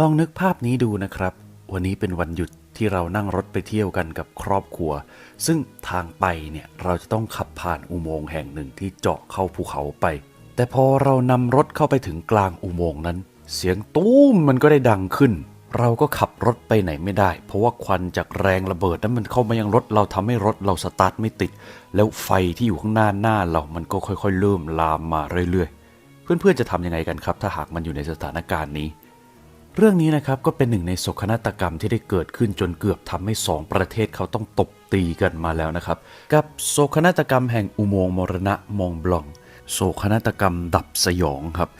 ลองนึกภาพนี้ดูนะครับ วันนี้เป็นวันหยุดที่เรานั่งรถไปเที่ยวกันกับครอบครัว ซึ่งทางไปเนี่ยเราจะต้องขับผ่านอุโมงค์แห่งหนึ่งที่เจาะเข้าภูเขาไป แต่พอเรานำรถเข้าไปถึงกลางอุโมงค์นั้น เสียงตู้มมันก็ได้ดังขึ้น เราก็ขับรถไปไหนไม่ได้ เพราะว่าควันจากแรงระเบิดนั้นมันเข้ามายังรถเราทำให้รถเราสตาร์ทไม่ติด แล้วไฟที่อยู่ข้างหน้าหน้าเรามันก็ค่อยๆ เริ่มลามมาเรื่อยๆ เพื่อนๆจะทำยังไงกันครับ ถ้าหากมันอยู่ในสถานการณ์นี้ เรื่องนี้นะครับก็เป็นหนึ่งในโศกนาฏกรรมที่ได้เกิดขึ้นจนเกือบทำให้สองประเทศเขาต้องตบตีกันมาแล้วนะครับ กับโศกนาฏกรรมแห่งอุโมงค์มรณะมองบลอง โศกนาฏกรรมดับสยองครับ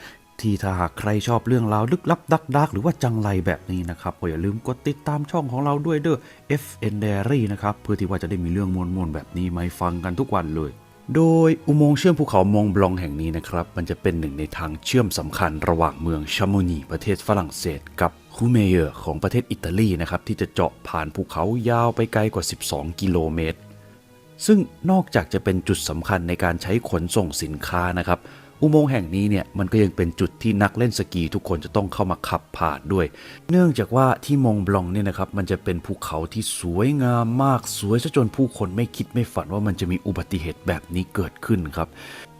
ที่ถ้าหากใครชอบเรื่องราวลึกลับดักดักหรือว่าจังไรแบบนี้นะครับก็อย่าลืมกดติดตามช่องของเราด้วยเด้อ FN Diary นะครับเพื่อที่ว่าจะได้มีเรื่องมวลๆแบบนี้มาฟังกันทุกวันเลย โดยอุโมงค์เชื่อมภูเขามองบลองแห่งนี้นะครับ มันจะเป็นหนึ่งในทางเชื่อมสำคัญระหว่างเมืองชามูนีประเทศฝรั่งเศส กับคูเมเยอร์ของประเทศอิตาลีนะครับ ที่จะเจาะผ่านภูเขายาวไปไกลกว่า 12 กิโลเมตร ซึ่งนอกจากจะเป็นจุดสำคัญในการใช้ขนส่งสินค้านะครับ อุโมงค์แห่งนี้เนี่ยมันก็ยังเป็นจุดที่นักเล่นสกีทุกคนจะต้องเข้ามาขับผ่านด้วย เนื่องจากว่าที่มองบลองเนี่ยนะครับมันจะเป็นภูเขาที่สวยงามมากสวยซะจนผู้คนไม่คิดไม่ฝันว่ามันจะมีอุบัติเหตุแบบนี้เกิดขึ้นครับ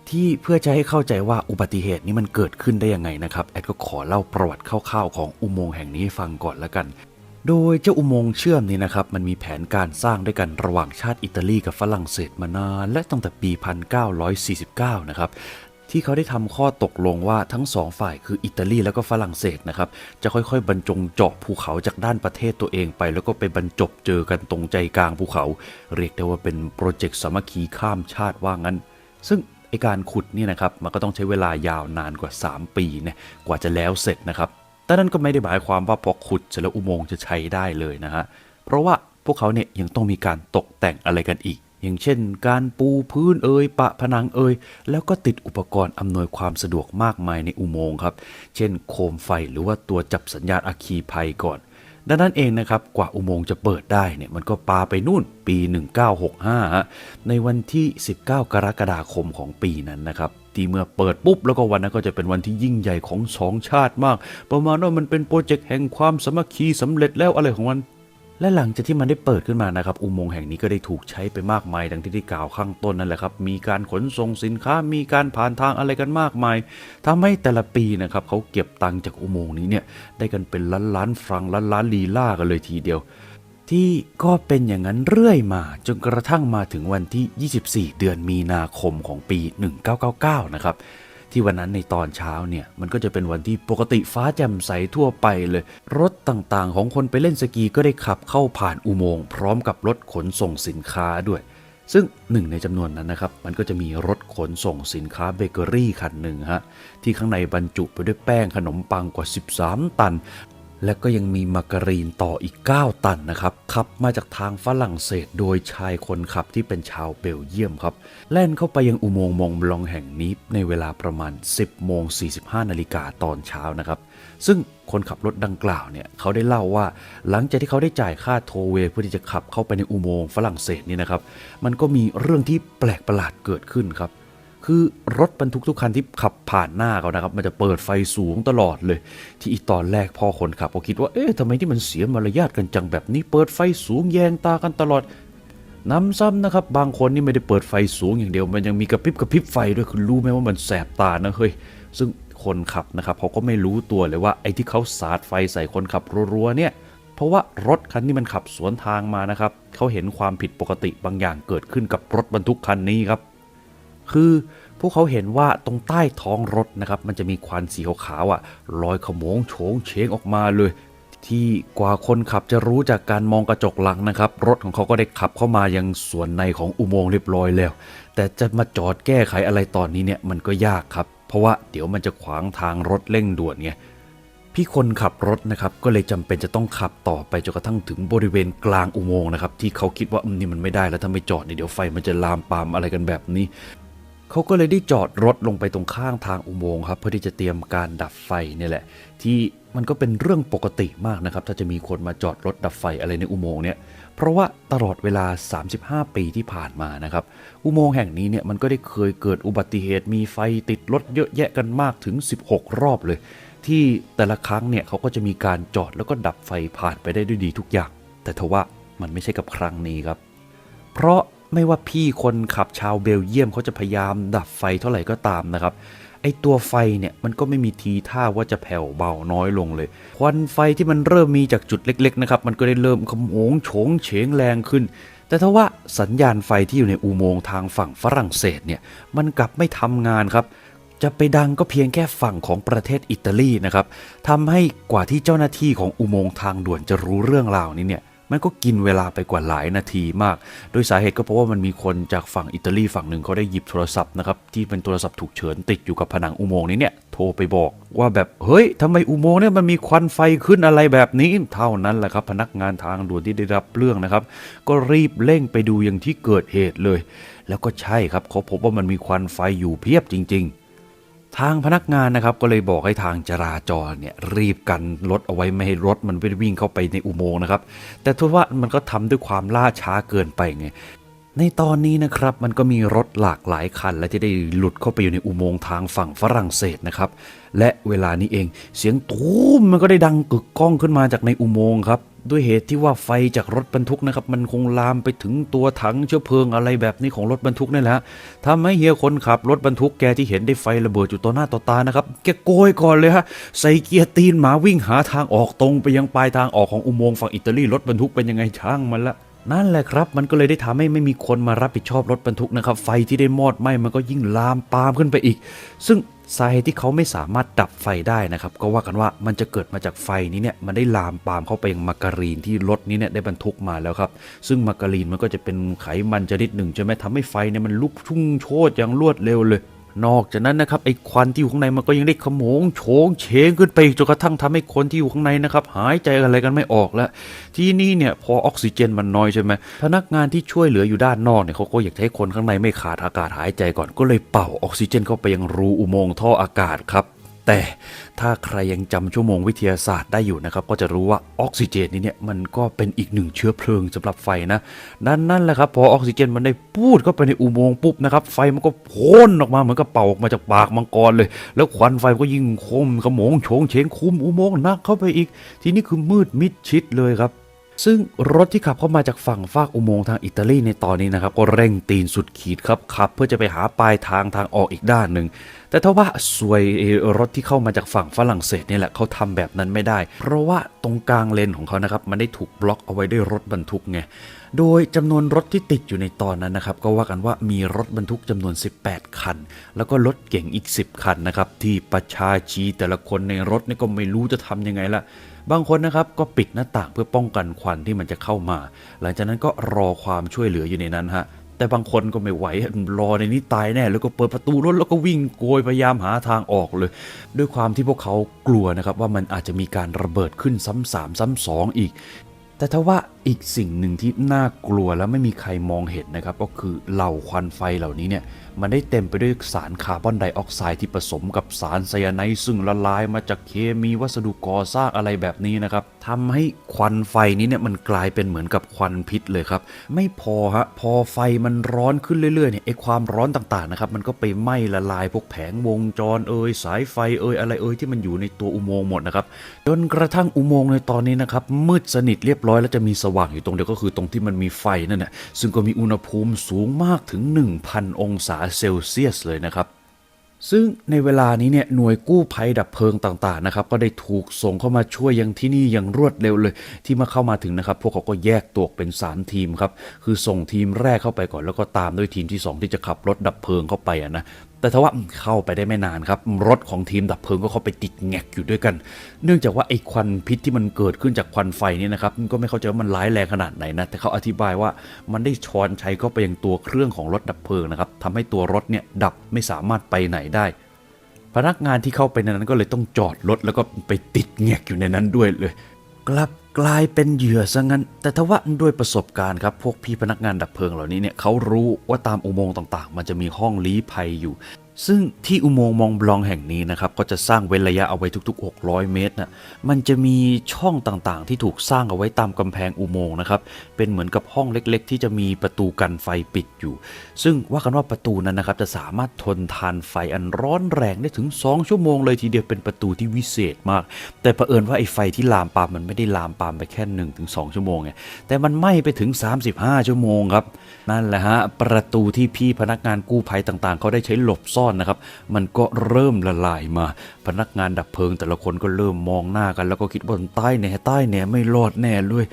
ที่เพื่อจะให้เข้าใจว่าอุบัติเหตุนี้มันเกิดขึ้นได้ยังไงนะครับแอดก็ขอเล่าประวัติคร่าวๆของอุโมงค์แห่งนี้ให้ฟังก่อนละกัน โดยเจ้าอุโมงค์เชื่อมนี้นะครับมันมีแผนการสร้างด้วยกันระหว่างชาติอิตาลีกับฝรั่งเศสมานานและตั้งแต่ปี 1949 นะครับ ที่เขาได้ทำข้อตกลงว่าทั้งสองฝ่ายคืออิตาลีแล้วก็ฝรั่งเศสนะครับจะค่อยๆ บรรจงเจาะภูเขาจากด้านประเทศตัวเองไป แล้วก็ไปบรรจบเจอกันตรงใจกลางภูเขา เรียกได้ว่าเป็นโปรเจกต์สามัคคีข้ามชาติว่างั้น ซึ่งไอการขุดเนี่ยนะครับมันก็ต้องใช้เวลายาวนานกว่า 3 ปีเนี่ยกว่าจะแล้วเสร็จนะครับแต่นั่นก็ไม่ได้หมายความว่าพอขุดเสร็จแล้วอุโมงค์จะใช้ได้เลยนะฮะเพราะว่าพวกเขาเนี่ยยังต้องมีการตกแต่งอะไรกันอีก อย่างเช่น การปูพื้นเอ่ยปะผนังเอ่ยแล้วก็ติดอุปกรณ์อำนวยความสะดวกมากมายในอุโมงค์ครับ เช่น โคมไฟหรือว่าตัวจับสัญญาณอัคคีภัยก่อน ดังนั้นเองนะครับกว่าอุโมงค์จะเปิดได้เนี่ยมันก็ปาไปนู่นปี 1965 ในวันที่ 19 กรกฎาคมของปีนั้นนะครับที่เมื่อเปิดปุ๊บแล้วก็วันนั้นก็จะเป็นวันที่ยิ่งใหญ่ของสองชาติมาก ประมาณว่ามันเป็นโปรเจกต์แห่งความสมัคคีสำเร็จแล้วอะไรของมัน และหลังจากที่มันได้เปิดขึ้นมานะครับ อุโมงค์แห่งนี้ก็ได้ถูกใช้ไปมากมายดังที่ได้กล่าวข้างต้นนั่นแหละครับ มีการขนส่งสินค้า มีการผ่านทางอะไรกันมากมายทำให้แต่ละปีนะครับเขาเก็บตังค์จากอุโมงค์นี้เนี่ยได้กันเป็นล้านล้านฟรังล้านล้านลีลากันเลยทีเดียว ที่ก็เป็นอย่างนั้นเรื่อยมาจนกระทั่งมาถึงวันที่ 24 เดือนมีนาคมของปี 1999 นะครับ ที่วันนั้นในตอนเช้าเนี่ยมันก็จะเป็นวันที่ปกติฟ้าแจ่มใสทั่วไปเลย รถต่างๆ ของคนไปเล่นสกีก็ได้ขับเข้าผ่านอุโมงค์พร้อมกับรถขนส่งสินค้าด้วย ซึ่งหนึ่งในจำนวนนั้นนะครับ มันก็จะมีรถขนส่งสินค้าเบเกอรี่คันหนึ่งฮะที่ข้างในบรรจุไปด้วยแป้งขนมปังกว่า 13 ตัน และก็ยังมีมาการีนต่ออีก 9 ตันนะครับขับมาจากทางฝรั่งเศสโดยชายคนขับที่เป็นชาวเบลเยียมครับ แล่นเข้าไปยังอุโมงค์มองบลองแห่งนี้ในเวลาประมาณ 10โมง45 นาฬิกาตอนเช้านะครับ ซึ่งคนขับรถดังกล่าวเนี่ยเขาได้เล่าว่า หลังจากที่เขาได้จ่ายค่าโทเวเพื่อที่จะขับเข้าไปในอุโมงค์ฝรั่งเศสนี่นะครับ มันก็มีเรื่องที่แปลกประหลาดเกิดขึ้นครับ คือรถบรรทุกทุกคันที่ขับผ่านหน้าเขานะครับ มันจะเปิดไฟสูงตลอดเลย ที่อีตอนแรกพ่อคนขับก็คิดว่า เอ๊ะทำไมที่มันเสียมารยาทกันจังแบบนี้ เปิดไฟสูงแยงตากันตลอดน้ำซ้ำนะครับ บางคนนี่ไม่ได้เปิดไฟสูงอย่างเดียว มันยังมีกระพริบกระพริบไฟด้วยคุณรู้ไหมว่ามันแสบตานะเฮ้ยซึ่งคนขับนะครับเขาก็ไม่รู้ตัวเลยว่าไอ้ที่เขาสาดไฟใส่คนขับรัวๆเนี่ยเพราะว่ารถคันนี้มันขับสวนทางมานะครับเขาเห็นความผิดปกติบางอย่างเกิดขึ้นกับรถบรรทุกคันนี้ครับ คือพวกเขาเห็นว่าตรงใต้ท้องรถนะครับ มันจะมีควันสีขาวๆอะลอยขโมงโฉงเฉงออกมาเลย ที่กว่าคนขับจะรู้จากการมองกระจกหลังนะครับ รถของเขาก็ได้ขับเข้ามายังส่วนในของอุโมงค์เรียบร้อยแล้ว แต่จะมาจอดแก้ไขอะไรตอนนี้เนี่ยมันก็ยากครับ เพราะว่าเดี๋ยวมันจะขวางทางรถเร่งด่วนไงพี่คนขับรถนะครับก็เลยจำเป็นจะต้องขับต่อไปจนกระทั่งถึงบริเวณกลางอุโมงค์นะครับที่เขาคิดว่าอืมนี่มันไม่ได้แล้วถ้าไม่จอดเนี่ยเดี๋ยวไฟมันจะลามปามอะไรกันแบบนี้ เขาก็เลยได้จอดรถลงไปตรงข้างทางอุโมงค์ครับเพื่อที่จะเตรียมการดับไฟเนี่ยแหละ ที่มันก็เป็นเรื่องปกติมากนะครับ ถ้าจะมีคนมาจอดรถดับไฟอะไรในอุโมงค์เนี่ยเพราะว่าตลอดเวลา 35 ปีที่ผ่านมานะครับ อุโมงค์แห่งนี้เนี่ยมันก็ได้เคยเกิดอุบัติเหตุมีไฟติดรถเยอะแยะกันมากถึง 16 รอบเลยทที่แต่ละครั้งเนี่ยเขาก็จะมีการจอดแล้วก็ดับไฟผ่านไปได้ด้วยดีทุกอย่าง แต่ทว่ามันไม่ใช่กับครั้งนี้ครับ เพราะ ไม่ว่าพี่คนขับชาวเบลเยียมเขาจะพยายามดับไฟเท่าไหร่ก็ตามนะครับไอตัวไฟเนี่ยมันก็ไม่มีทีท่าว่าจะแผ่วเบาน้อยลงเลย ควันไฟที่มันเริ่มมีจากจุดเล็กๆนะครับมันก็ได้เริ่มขโมงโฉงเฉงแรงขึ้น แต่ถ้าว่าสัญญาณไฟที่อยู่ในอุโมงค์ทางฝั่งฝรั่งเศสเนี่ยมันกลับไม่ทำงานครับ จะไปดังก็เพียงแค่ฝั่งของประเทศอิตาลีนะครับทำให้กว่าที่เจ้าหน้าที่ของอุโมงค์ทางด่วนจะรู้เรื่องราวนี้เนี่ย มันก็กินเวลาไปกว่าหลายนาทีมาก โดยสาเหตุก็เพราะว่ามันมีคนจากฝั่งอิตาลีฝั่งหนึ่งเขาได้หยิบโทรศัพท์นะครับที่เป็นโทรศัพท์ฉุกเฉินติดอยู่กับผนังอุโมงค์นี้เนี่ยโทรไปบอกว่าแบบเฮ้ยทำไมอุโมงค์เนี่ยมันมีควันไฟขึ้นอะไรแบบนี้ เท่านั้นแหละครับ พนักงานทางด่วนที่ได้รับเรื่องนะครับ ก็รีบเร่งไปดูอย่างที่เกิดเหตุเลย แล้วก็ใช่ครับเขาพบว่ามันมีควันไฟอยู่เพียบจริง ๆ ทางพนักงานนะครับก็เลยบอกให้ทางจราจรเนี่ยรีบกันรถเอาไว้ไม่ให้รถมันไปวิ่งเข้าไปในอุโมงค์นะครับแต่ทว่ามันก็ทำด้วยความล่าช้าเกินไปไง ในตอนนี้นะครับมันก็มีรถหลากหลายคัน และที่ได้หลุดเข้าไปอยู่ในอุโมงค์ทางฝั่งฝรั่งเศสนะครับ และเวลานี้เองเสียงตูมมันก็ได้ดังกึกก้องขึ้นมาจากในอุโมงค์ครับ ด้วยเหตุที่ว่าไฟจากรถบรรทุกนะครับ มันคงลามไปถึงตัวถังเชื้อเพลิงอะไรแบบนี้ของรถบรรทุกนี่แหละทำให้เฮียคนขับรถบรรทุกแกที่เห็นได้ไฟระเบิดอยู่ต่อหน้าต่อตานะครับแกโกยก่อนเลยฮะใส่เกียร์ตีนหมาวิ่งหาทางออกตรงไปยังปลายทางออกของอุโมงค์ฝั่งอิตาลีรถบรรทุกเป็นยังไงช่างมันละ นั่นแหละครับ มันก็เลยได้ทำให้ไม่มีคนมารับผิดชอบรถบรรทุกนะครับ ไฟที่ได้มอดไหม้มันก็ยิ่งลามปามขึ้นไปอีก ซึ่งสาเหตุที่เขาไม่สามารถดับไฟได้นะครับ ก็ว่ากันว่ามันจะเกิดมาจากไฟนี้เนี่ยมันได้ลามปามเข้าไปยังมาการีนที่รถนี้เนี่ยได้บรรทุกมาแล้วครับ ซึ่งมาการีนมันก็จะเป็นไขมันชนิดหนึ่งใช่ไหมทำให้ไฟเนี่ยมันลุกชุ่งโชดอย่างรวดเร็วเลย นอกจากนั้นนะครับไอ้ควันที่อยู่ข้างในมันก็ยังได้ขโมงโฉงเฉงขึ้นไปจนกระทั่งทำให้คนที่อยู่ข้างในนะครับหายใจอะไรกันไม่ออกแล้วที่นี่เนี่ยพอออกซิเจนมันน้อยใช่ไหมพนักงานที่ช่วยเหลืออยู่ด้านนอกเนี่ยเขาก็อยากให้คนข้างในไม่ขาดอากาศหายใจก่อนก็เลยเป่าออกซิเจนเข้าไปยังรูอุโมงค์ท่ออากาศครับ แต่ถ้าใครยังจำชั่วโมงวิทยาศาสตร์ได้อยู่นะครับ ก็จะรู้ว่าออกซิเจนนี้เนี่ยมันก็เป็นอีกหนึ่งเชื้อเพลิงสำหรับไฟนะนั่นนั่นแหละครับพอออกซิเจนมันได้พูดเข้าไปในอุโมงค์ปุ๊บนะครับไฟมันก็พ่นออกมาเหมือนกับเป่าออกมาจากปากมังกรเลย แล้วควันไฟก็ยิ่งคมขโมงโฉงเฉงคุมอุโมงค์นักเข้าไปอีก ทีนี้คือมืดมิดชิดเลยครับซึ่งรถที่ขับเข้ามาจากฝั่งฟากอุโมงค์ทางอิตาลีในตอนนี้นะครับ ก็เร่งตีนสุดขีดครับขับ เพื่อจะไปหาปลายทางทางออกอีกด้านหนึ่ง แต่ถ้าว่าสวยรถที่เข้ามาจากฝั่งฝรั่งเศสเนี่ยแหละเขาทำแบบนั้นไม่ได้ เพราะว่าตรงกลางเลนของเขานะครับมันได้ถูกบล็อกเอาไว้ด้วยรถบรรทุกไงโดยจำนวนรถที่ติดอยู่ในตอนนั้นนะครับก็ว่ากันว่ามีรถบรรทุกจำนวน 18 คัน แล้วก็รถเก๋งอีก 10 คันนะครับที่ประชาชีแต่ละคนในรถนี่ก็ไม่รู้จะทำยังไงละบางคนนะครับก็ปิดหน้าต่างเพื่อป้องกันควันที่มันจะเข้ามา หลังจากนั้นก็รอความช่วยเหลืออยู่ในนั้นฮะ แต่บางคนก็ไม่ไหวรอในนี้ตายแน่ แล้วก็เปิดประตูรถแล้วก็วิ่งโกยพยายามหาทางออกเลย ด้วยความที่พวกเขากลัวนะครับว่ามันอาจจะมีการระเบิดขึ้นซ้ำสามซ้ำสองอีก แต่ทว่า อีกสิ่งหนึ่งที่น่ากลัวและไม่มีใครมองเห็นนะครับ ก็คือเหล่าควันไฟเหล่านี้เนี่ยมันได้เต็มไปด้วยสารคาร์บอนไดออกไซด์ที่ผสมกับสารไซยาไนด์ซึ่งละลายมาจากเคมีวัสดุก่อสร้างอะไรแบบนี้นะครับทำให้ควันไฟนี้เนี่ยมันกลายเป็นเหมือนกับควันพิษเลยครับ ไม่พอฮะพอไฟมันร้อนขึ้นเรื่อยๆเนี่ยไอความร้อนต่างๆนะครับมันก็ไปไหม้ละลายพวกแผงวงจรเอ่ยสายไฟเอ่ยอะไรเอ่ยที่มันอยู่ในตัวอุโมงค์หมดนะครับจนกระทั่งอุโมงค์ในตอนนี้นะครับมืดสนิทเรียบร้อยแล้วจะมีสว่ว่างอยู่ตรงเดียวก็คือตรงที่มันมีไฟนั่นแหละซึ่งก็มีอุณหภูมิสูงมากถึง 1,000 องศาเซลเซียสเลยนะครับซึ่งในเวลานี้เนี่ยหน่วยกู้ภัยดับเพลิงต่างๆนะครับก็ได้ถูกส่งเข้ามาช่วยยังที่นี่อย่างรวดเร็วเลย ที่มาเข้ามาถึงนะครับ พวกเขาก็แยกตัวเป็น 3 ทีมครับคือส่งทีมแรกเข้าไปก่อนแล้วก็ตามด้วยทีมที่ 2 ที่จะขับรถดับเพลิงเข้าไปะนะ แต่ทว่าเข้าไปได้ไม่นานครับ รถของทีมดับเพลิงก็เข้าไปติดแงกอยู่ด้วยกัน เนื่องจากว่าไอ้ควันพิษที่มันเกิดขึ้นจากควันไฟเนี่ยนะครับก็ไม่เข้าใจว่ามันร้ายแรงขนาดไหนนะ แต่เขาอธิบายว่ามันได้ช้อนใชัยเข้าไปยังตัวเครื่องของรถดับเพลิงนะครับทำให้ตัวรถเนี่ยดับไม่สามารถไปไหนได้ พนักงานที่เข้าไปในนั้นก็เลยต้องจอดรถแล้วก็ไปติดแงกอยู่ในนั้นด้วยเลย กลับกลายเป็นเหยื่อซะงั้น แต่ทว่าด้วยประสบการณ์ครับ พวกพี่พนักงานดับเพลิงเหล่านี้เนี่ยเขารู้ว่าตามอุโมงค์ต่างๆ มันจะมีห้องลี้ภัยอยู่ ซึ่งที่อุโมงค์มองบลองแห่งนี้นะครับ ก็จะสร้างเว้นระยะเอาไว้ทุก ๆ 600 เมตรนะมันจะมีช่องต่างๆ ที่ถูกสร้างเอาไว้ตามกำแพงอุโมงค์นะครับ เป็นเหมือนกับห้องเล็ก ๆ ที่จะมีประตูกันไฟปิดอยู่ ซึ่งว่ากันว่าประตูนั้นนะครับจะสามารถทนทานไฟอันร้อนแรงได้ถึง 2 ชั่วโมงเลยทีเดียวเป็นประตูที่วิเศษมาก แต่เผอิญว่าไอ้ไฟที่ลามปามมันไม่ได้ลามปามไปแค่1นถึงสชั่วโมงไงแต่มันไหม้ไปถึง 35 ชั่วโมงครับ นั่นแหละฮะ ประตูที่พี่พนักงานกู้ภัยต่างๆ เขาได้ใช้หลบซ่อนนะครับ มันก็เริ่มละลายมา พนักงานดับเพลิง แต่ละคนก็เริ่มมองหน้ากัน แล้วก็คิดว่าใต้แหน่ใต้แหน่ไม่รอดแน่เลย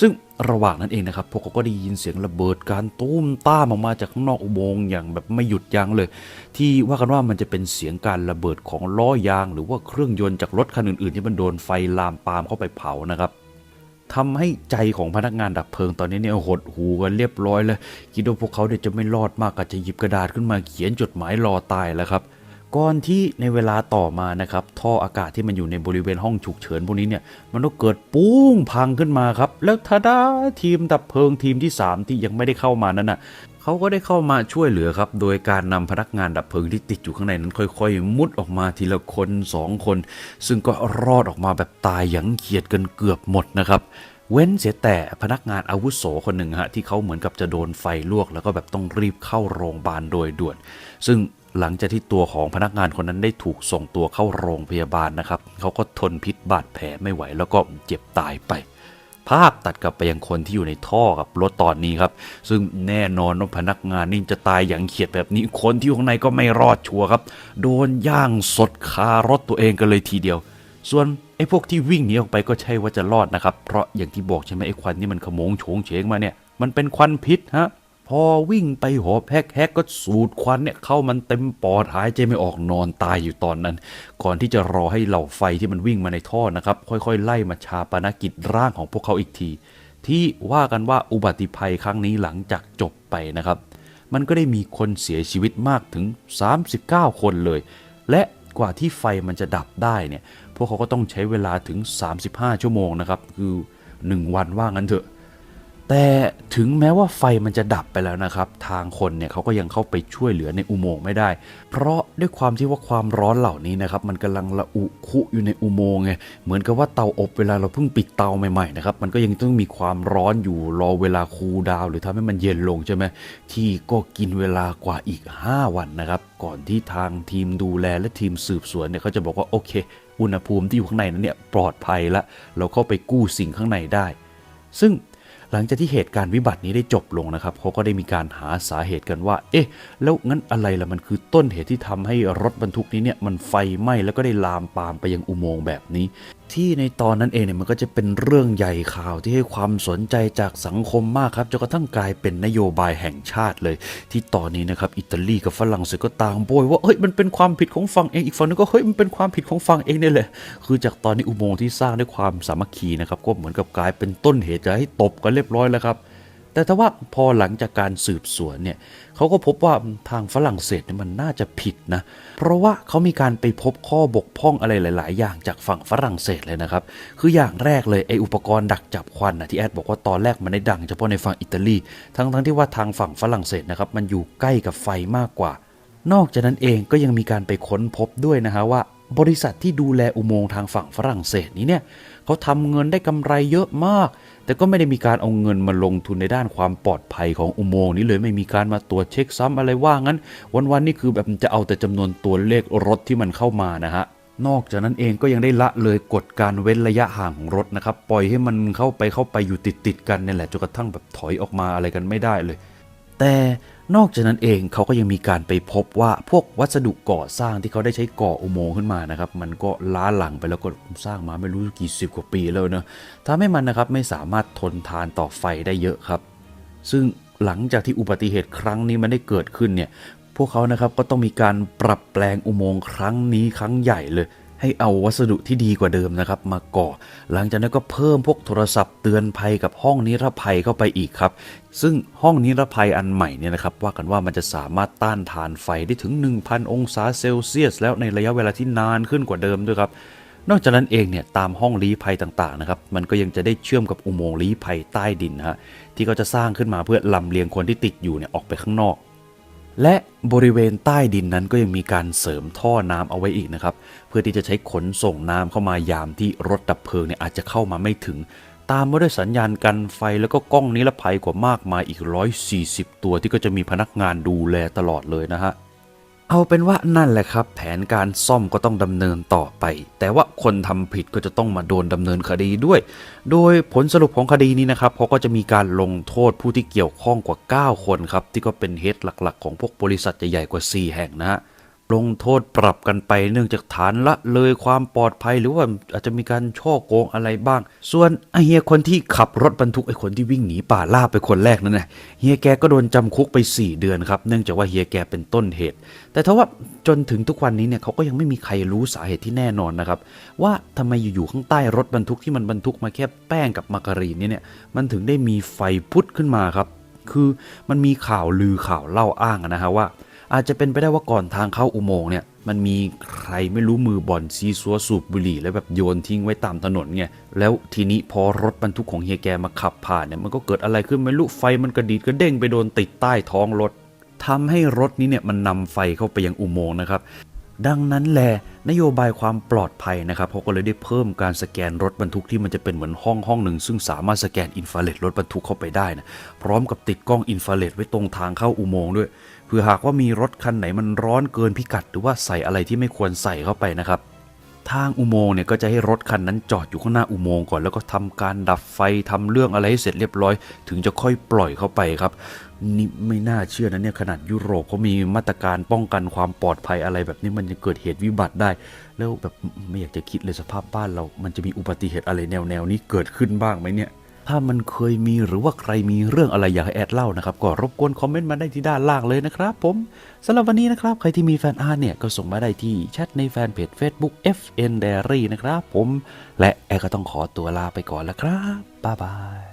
ซึ่งระหว่างนั้นเองนะครับ พวกเขาก็ได้ยินเสียงระเบิดการตุ้มต้ามออกมาจากข้างนอกอุโมงค์อย่างแบบไม่หยุดยั้งเลย ที่ว่ากันว่ามันจะเป็นเสียงการระเบิดของล้อยาง หรือว่าเครื่องยนต์จากรถคันอื่นๆ ที่มันโดนไฟลามปามเข้าไปเผานะครับ ทำให้ใจของพนักงานดับเพลิงตอนนี้เนี่ยหดหูกันเรียบร้อยเลยคิดว่าพวกเขาเดี๋ยวจะไม่รอดมากก็จะหยิบกระดาษขึ้นมาเขียนจดหมายรอตายแล้วครับก่อนที่ในเวลาต่อมานะครับท่ออากาศที่มันอยู่ในบริเวณห้องฉุกเฉินพวกนี้เนี่ยมันก็เกิดปุ้งพังขึ้นมาครับ แล้วทาดาทีมดับเพลิงทีมที่ 3 ที่ยังไม่ได้เข้ามานั้นน่ะ เขาก็ได้เข้ามาช่วยเหลือครับ โดยการนำพนักงานดับเพลิงที่ติดอยู่ข้างในนั้นค่อยๆ มุดออกมาทีละคนสองคน ซึ่งก็รอดออกมาแบบตายหยังเขียดกันเกือบหมดนะครับเว้นเสียแต่พนักงานอาวุโสคนหนึ่งฮะที่เขาเหมือนกับจะโดนไฟลวก แล้วก็แบบต้องรีบเข้าโรงพยาบาลโดยด่วน ซึ่งหลังจากที่ตัวของพนักงานคนนั้นได้ถูกส่งตัวเข้าโรงพยาบาลนะครับเขาก็ทนพิษบาดแผลไม่ไหวแล้วก็เจ็บตายไป ภาพตัดกลับไปยังคนที่อยู่ในท่อกับรถตอนนี้ครับ ซึ่งแน่นอนว่าพนักงานนี่จะตายอย่างเขียดแบบนี้คนที่อยู่ข้างในก็ไม่รอดชัวร์ครับ โดนย่างสดคารถตัวเองกันเลยทีเดียว ส่วนไอ้พวกที่วิ่งหนีออกไปก็ใช่ว่าจะรอดนะครับ เพราะอย่างที่บอกใช่ไหมไอ้ควันนี่มันขโมงโฉงเฉงมาเนี่ยมันเป็นควันพิษฮะ พอวิ่งไปหอบแฮกแฮกก็สูดควันเนี่ยเข้ามันเต็มปอดหายใจไม่ออกนอนตายอยู่ตอนนั้น ก่อนที่จะรอให้เหล่าไฟที่มันวิ่งมาในท่อนะครับ ค่อยๆ ไล่มาชาปนกิจร่างของพวกเขาอีกที ที่ว่ากันว่าอุบัติภัยครั้งนี้หลังจากจบไปนะครับ มันก็ได้มีคนเสียชีวิตมากถึง 39 คนเลย และกว่าที่ไฟมันจะดับได้เนี่ยพวกเขาก็ต้องใช้เวลาถึง 35 ชั่วโมงนะครับคือ 1 วันว่างั้นเถอะ แต่ถึงแม้ว่าไฟมันจะดับไปแล้วนะครับ ทางคนเนี่ยเขาก็ยังเข้าไปช่วยเหลือในอุโมงค์ไม่ได้ เพราะด้วยความที่ว่าความร้อนเหล่านี้นะครับมันกำลังระอุคุอยู่ในอุโมงค์ไงเหมือนกับว่าเตาอบเวลาเราเพิ่งปิดเตาใหม่ๆนะครับมันก็ยังต้องมีความร้อนอยู่รอเวลาคูลดาวหรือทำให้มันเย็นลงใช่ไหมที่ก็กินเวลากว่าอีก 5 วันนะครับก่อนที่ทางทีมดูแลและทีมสืบสวนเนี่ยเขาจะบอกว่าโอเค อุณหภูมิที่อยู่ข้างในนั้นเนี่ยปลอดภัยละเราเข้าไปกู้สิ่งข้างในได้ ซึ่ง หลังจากที่เหตุการณ์วิบัตินี้ได้จบลงนะครับเขาก็ได้มีการหาสาเหตุกันว่า เอ๊ะ แล้วงั้นอะไรล่ะมันคือต้นเหตุที่ทำให้รถบรรทุกนี้เนี่ยมันไฟไหม้แล้วก็ได้ลามปามไปยังอุโมงค์แบบนี้ ที่ในตอนนั้นเองเนี่ยมันก็จะเป็นเรื่องใหญ่ข่าวที่ให้ความสนใจจากสังคมมากครับจนกระทั่งกลายเป็นนโยบายแห่งชาติเลย ที่ตอนนี้นะครับอิตาลีกับฝรั่งเศสก็ต่างโบยว่าเฮ้ยมันเป็นความผิดของฝั่งเองอีกฝั่งนึงก็เฮ้ยมันเป็นความผิดของฝั่งเองเนี่ยแหละคือจากตอนนี้อุโมงค์ที่สร้างด้วยความสามัคคีนะครับก็เหมือนกับกลายเป็นต้นเหตุจะให้ตบกันเรียบร้อยแล้วครับ แต่ถ้าว่าพอหลังจากการสืบสวนเนี่ยเขาก็พบว่าทางฝรั่งเศสเนี่ยมันน่าจะผิดนะ เพราะว่าเขามีการไปพบข้อบกพร่องอะไรหลาย ๆ อย่างจากฝั่งฝรั่งเศสเลยนะครับ คืออย่างแรกเลยไออุปกรณ์ดักจับควันนะที่แอดบอกว่าตอนแรกมันได้ดังเฉพาะในฝั่งอิตาลี ทั้งทั้งที่ว่าทางฝั่งฝรั่งเศสนะครับมันอยู่ใกล้กับไฟมากกว่า นอกจากนั้นเองก็ยังมีการไปค้นพบด้วยนะฮะว่าบริษัทที่ดูแลอุโมงค์ทางฝั่งฝรั่งเศสนี้เนี่ยเขาทำเงินได้กำไรเยอะมาก แต่ก็ไม่ได้มีการเอาเงินมาลงทุนในด้านความปลอดภัยของอุโมงค์นี้เลยไม่มีการมาตรวจเช็คซ้ำอะไรว่างั้น วันๆนี่คือแบบจะเอาแต่จำนวนตัวเลขรถที่มันเข้ามานะฮะนอกจากนั้นเองก็ยังได้ละเลยกฎการเว้นระยะห่างของรถนะครับ ปล่อยให้มันเข้าไปเข้าไปอยู่ติดติดๆกันนี่แหละจนกระทั่งแบบถอยออกมาอะไรกันไม่ได้เลย แต่ นอกจากนั้นเองเขาก็ยังมีการไปพบว่าพวกวัสดุก่อสร้างที่เขาได้ใช้ก่ออุโมงค์ขึ้นมานะครับ มันก็ล้าหลังไปแล้วก็สร้างมาไม่รู้กี่สิบกว่าปีแล้วเนะทำให้มันนะครับไม่สามารถทนทานต่อไฟได้เยอะครับ ซึ่งหลังจากที่อุบัติเหตุครั้งนี้มันได้เกิดขึ้นเนี่ยพวกเขานะครับก็ต้องมีการปรับแปลงอุโมงค์ครั้งนี้ครั้งใหญ่เลย ให้เอาวัสดุที่ดีกว่าเดิมนะครับมาก่อ หลังจากนั้นก็เพิ่มพวกโทรศัพท์เตือนภัยกับห้องนิรภัยเข้าไปอีกครับ ซึ่งห้องนิรภัยอันใหม่เนี่ยนะครับว่ากันว่ามันจะสามารถต้านทานไฟได้ถึง 1,000 องศาเซลเซียส แล้วในระยะเวลาที่นานขึ้นกว่าเดิมด้วยครับนอกจากนั้นเองเนี่ยตามห้องลี้ภัยต่างๆนะครับมันก็ยังจะได้เชื่อมกับอุโมงค์ลี้ภัยใต้ดินฮะที่เขาจะสร้างขึ้นมาเพื่อลำเลียงคนที่ติดอยู่เนี่ยออกไปข้างนอก และบริเวณใต้ดินนั้นก็ยังมีการเสริมท่อน้ำเอาไว้อีกนะครับ เพื่อที่จะใช้ขนส่งน้ำเข้ามายามที่รถดับเพลิงเนี่ยอาจจะเข้ามาไม่ถึง ตามมาด้วยสัญญาณกันไฟแล้วก็กล้องนิรภัยกว่ามากมายอีก 140 ตัวที่ก็จะมีพนักงานดูแลตลอดเลยนะฮะ เอาเป็นว่านั่นแหละครับ แผนการซ่อมก็ต้องดำเนินต่อไป แต่ว่าคนทำผิดก็จะต้องมาโดนดำเนินคดีด้วย โดยผลสรุปของคดีนี้นะครับเขาก็จะมีการลงโทษผู้ที่เกี่ยวข้องกว่า 9 คนครับ ที่ก็เป็นเฮดหลักๆ ของพวกบริษัทใหญ่ๆกว่า 4 แห่งนะฮะ ลงโทษปรับกันไปเนื่องจากฐานละเลยความปลอดภัยหรือว่าอาจจะมีการช่อโกงอะไรบ้าง ส่วนไอเฮียคนที่ขับรถบรรทุกไอคนที่วิ่งหนีป่าล่าไปคนแรกนั่นนะเฮียแกก็โดนจำคุกไป 4 เดือนครับ เนื่องจากว่าเฮียแกเป็นต้นเหตุ แต่ทว่าจนถึงทุกวันนี้เนี่ยเขาก็ยังไม่มีใครรู้สาเหตุที่แน่นอนนะครับ ว่าทำไมอยู่ๆข้างใต้รถบรรทุกที่มันบรรทุกมาแค่แป้งกับมาการีนนี่เนี่ยมันถึงได้มีไฟพุดขึ้นมาครับ คือมันมีข่าวลือข่าวเล่าอ้างนะฮะว่า อาจจะเป็นไปได้ว่าก่อนทางเข้าอุโมงค์เนี่ยมันมีใครไม่รู้มือบอลซีซัวสูบบุหรี่แล้วแบบโยนทิ้งไว้ตามถนนไงแล้วทีนี้พอรถบรรทุกของเฮียแกมาขับผ่านเนี่ยมันก็เกิดอะไรขึ้นไม่รู้ไฟมันกระดีดกระเด้งไปโดนติดใต้ท้องรถทำให้รถนี้เนี่ยมันนำไฟเข้าไปยังอุโมงค์นะครับดังนั้นแหละนโยบายความปลอดภัยนะครับเขาก็เลยได้เพิ่มการสแกนรถบรรทุกที่มันจะเป็นเหมือนห้องห้องหนึ่ง ซึ่งสามารถสแกนอินฟราเรดรถบรรทุกเข้าไปได้นะพร้อมกับติดกล้องอินฟราเรดไว้ตรงทางเข้าอุโมงค์ด้วย เพื่อหากว่ามีรถคันไหนมันร้อนเกินพิกัด หรือว่าใส่อะไรที่ไม่ควรใส่เข้าไปนะครับ ทางอุโมงค์เนี่ยก็จะให้รถคันนั้นจอดอยู่ข้างหน้าอุโมงค์ก่อนแล้วก็ทำการดับไฟทำเรื่องอะไรให้เสร็จเรียบร้อย ถึงจะค่อยปล่อยเข้าไปครับนี่ไม่น่าเชื่อนะเนี่ยขนาดยุโรปเขามีมาตรการป้องกันความปลอดภัยอะไรแบบนี้มันจะเกิดเหตุวิบัติได้ แล้วแบบไม่อยากจะคิดเลยสภาพบ้านเรา มันจะมีอุบัติเหตุอะไรแนวแนวๆนี้เกิดขึ้นบ้างไหมเนี่ย ถ้ามันเคยมีหรือว่าใครมีเรื่องอะไรอยากให้แอดเล่านะครับ ก็รบกวนคอมเมนต์มาได้ที่ด้านล่างเลยนะครับ ผมสำหรับวันนี้นะครับ ใครที่มีแฟนอาร์ตเนี่ย ก็ส่งมาได้ที่แชทในแฟนเพจ Facebook FN Diary นะครับ ผม และแอดก็ต้องขอตัวลาไปก่อนแล้วครับบ๊ายบาย